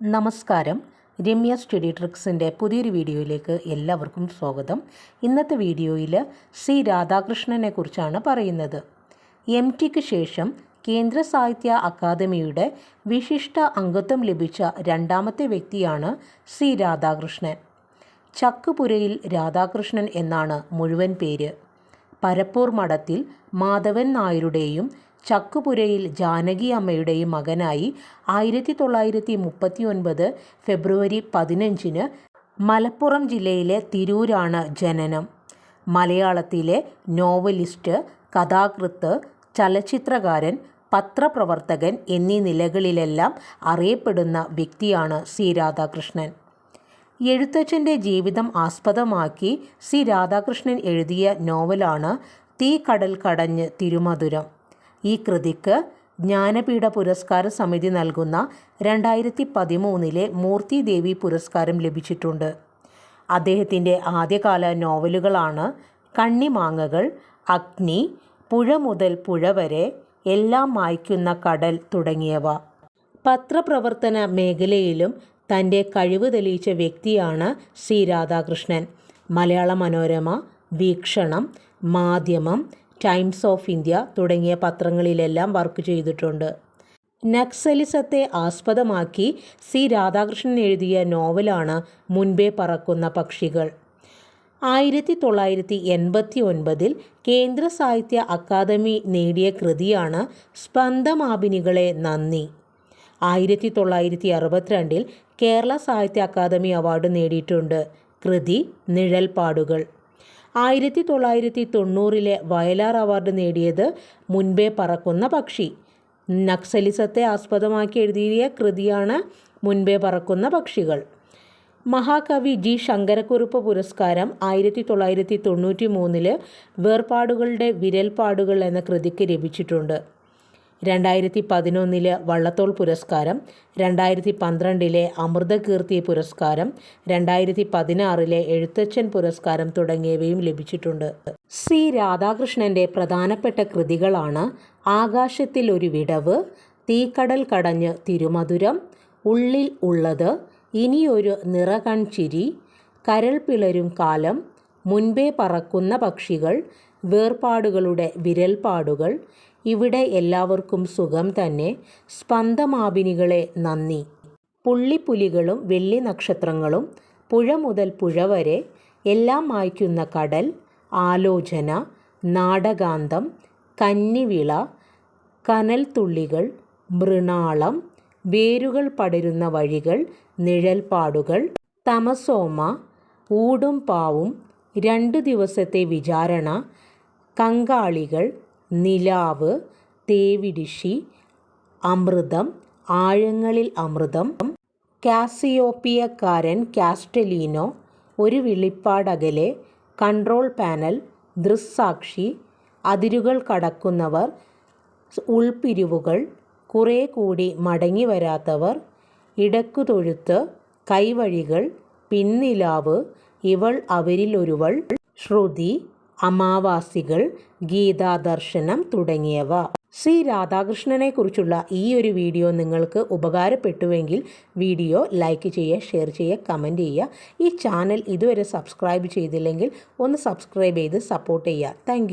നമസ്കാരം. രമ്യ സ്റ്റഡി ട്രിക്സിന്റെ പുതിയൊരു വീഡിയോയിലേക്ക് എല്ലാവർക്കും സ്വാഗതം. ഇന്നത്തെ വീഡിയോയിൽ സി രാധാകൃഷ്ണനെ കുറിച്ചാണ് പറയുന്നത്. എം ടിക്ക് ശേഷം കേന്ദ്ര സാഹിത്യ അക്കാദമിയുടെ വിശിഷ്ട അംഗത്വം ലഭിച്ച രണ്ടാമത്തെ വ്യക്തിയാണ് സി രാധാകൃഷ്ണൻ. ചക്കുപുരയിൽ രാധാകൃഷ്ണൻ എന്നാണ് മുഴുവൻ പേര്. പരപ്പൂർ മഠത്തിൽ മാധവൻ നായരുടെയും ചക്കുപുരയിൽ ജാനകി അമ്മയുടെയും മകനായി ആയിരത്തി തൊള്ളായിരത്തി മുപ്പത്തി ഒൻപത് ഫെബ്രുവരി പതിനഞ്ചിന് മലപ്പുറം ജില്ലയിലെ തിരൂരാണ് ജനനം. മലയാളത്തിലെ നോവലിസ്റ്റ് കഥാകൃത്ത് ചലച്ചിത്രകാരൻ പത്രപ്രവർത്തകൻ എന്നീ നിലകളിലെല്ലാം അറിയപ്പെടുന്ന വ്യക്തിയാണ് സി രാധാകൃഷ്ണൻ. എഴുത്തച്ഛന്റെ ജീവിതം ആസ്പദമാക്കി സി രാധാകൃഷ്ണൻ എഴുതിയ നോവലാണ് തീ കടൽ കടഞ്ഞ് തിരുമധുരം. ഈ കൃതിക്ക് ജ്ഞാനപീഠ പുരസ്കാര സമിതി നൽകുന്ന രണ്ടായിരത്തി പതിമൂന്നിലെ മൂർത്തി ദേവി പുരസ്കാരം ലഭിച്ചിട്ടുണ്ട്. അദ്ദേഹത്തിന്റെ ആദ്യകാല നോവലുകളാണ് കണ്ണിമാങ്ങകൾ അഗ്നി പുഴ മുതൽ പുഴ വരെ എല്ലാം മായ്ക്കുന്ന കടൽ തുടങ്ങിയവ. പത്രപ്രവർത്തന മേഖലയിലും തന്റെ കഴിവ് തെളിയിച്ച വ്യക്തിയാണ് ശ്രീ രാധാകൃഷ്ണൻ. മലയാള മനോരമ വീക്ഷണം മാധ്യമം ടൈംസ് ഓഫ് ഇന്ത്യ തുടങ്ങിയ പത്രങ്ങളിലെല്ലാം വർക്ക് ചെയ്തിട്ടുണ്ട്. നക്സലിസത്തെ ആസ്പദമാക്കി സി രാധാകൃഷ്ണൻ എഴുതിയ നോവലാണ് മുൻപേ പറക്കുന്ന പക്ഷികൾ. ആയിരത്തി തൊള്ളായിരത്തി എൺപത്തി ഒൻപതിൽ കേന്ദ്ര സാഹിത്യ അക്കാദമി നേടിയ കൃതിയാണ് സ്പന്ദമാപിനികളെ നന്ദി. ആയിരത്തി തൊള്ളായിരത്തി അറുപത്തിരണ്ടിൽ കേരള സാഹിത്യ അക്കാദമി അവാർഡ് നേടിയിട്ടുണ്ട്. കൃതി നിഴൽപ്പാടുകൾ. ആയിരത്തി തൊള്ളായിരത്തി തൊണ്ണൂറിലെ വയലാർ അവാർഡ് നേടിയത് മുൻപേ പറക്കുന്ന പക്ഷി. നക്സലിസത്തെ ആസ്പദമാക്കി എഴുതിയ കൃതിയാണ് മുൻപേ പറക്കുന്ന പക്ഷികൾ. മഹാകവി ജി ശങ്കരക്കുറുപ്പ് പുരസ്കാരം ആയിരത്തി തൊള്ളായിരത്തി തൊണ്ണൂറ്റി മൂന്നിൽ വേർപാടുകളുടെ വിരൽപ്പാടുകൾ എന്ന കൃതിക്ക് ലഭിച്ചിട്ടുണ്ട്. രണ്ടായിരത്തി പതിനൊന്നിലെ വള്ളത്തോൾ പുരസ്കാരം രണ്ടായിരത്തി പന്ത്രണ്ടിലെ അമൃതകീർത്തി പുരസ്കാരം രണ്ടായിരത്തി പതിനാറിലെ എഴുത്തച്ഛൻ പുരസ്കാരം തുടങ്ങിയവയും ലഭിച്ചിട്ടുണ്ട്. സി. രാധാകൃഷ്ണന്റെ പ്രധാനപ്പെട്ട കൃതികളാണ് ആകാശത്തിൽ ഒരു വിടവ് തീക്കടൽ കടഞ്ഞ് തിരുമധുരം ഉള്ളിൽ ഉള്ളത് ഇനിയൊരു നിറകൺചിരി കരൾ പിളരും കാലം മുൻപേ പറക്കുന്ന പക്ഷികൾ വേർപാടുകളുടെ വിരൽപ്പാടുകൾ ഇവിടെ എല്ലാവർക്കും സുഖം തന്നെ. സ്പന്ദമാപിനികളെ നന്ദി. പുള്ളിപ്പുലികളും വെള്ളി നക്ഷത്രങ്ങളും പുഴ മുതൽ പുഴ വരെ എല്ലാം മായ്ക്കുന്ന കടൽ ആലോചന നാടകാന്തം കന്നിവിള കനൽത്തുള്ളികൾ മൃണാളം വേരുകൾ പടരുന്ന വഴികൾ നിഴൽപ്പാടുകൾ തമസോമ ഊടും പാവും രണ്ടു ദിവസത്തെ വിചാരണ കങ്കാളികൾ നിലാവ് തേവിടിഷി അമൃതം ആഴങ്ങളിൽ അമൃതം കാസിയോപ്പിയക്കാരൻ കാസ്റ്റലീനോ ഒരു വിളിപ്പാടകലെ കൺട്രോൾ പാനൽ ദൃക്സാക്ഷി അതിരുകൾ കടക്കുന്നവർ ഉൾപിരിവുകൾ കുറേ കൂടി മടങ്ങി വരാത്തവർ ഇടക്കുതൊഴുത്ത് കൈവഴികൾ പിന്നിലാവ് ഇവൾ അവരിലൊരുവൾ ശ്രുതി അമാവാസികൾ ഗീതാദർശനം തുടങ്ങിയവ. ശ്രീ രാധാകൃഷ്ണനെ കുറിച്ചുള്ള ഈ ഒരു വീഡിയോ നിങ്ങൾക്ക് ഉപകാരപ്പെട്ടുവെങ്കിൽ വീഡിയോ ലൈക്ക് ചെയ്യുക ഷെയർ ചെയ്യുക കമന്റ് ചെയ്യുക. ഈ ചാനൽ ഇതുവരെ സബ്സ്ക്രൈബ് ചെയ്തില്ലെങ്കിൽ ഒന്ന് സബ്സ്ക്രൈബ് ചെയ്ത് സപ്പോർട്ട് ചെയ്യുക. താങ്ക്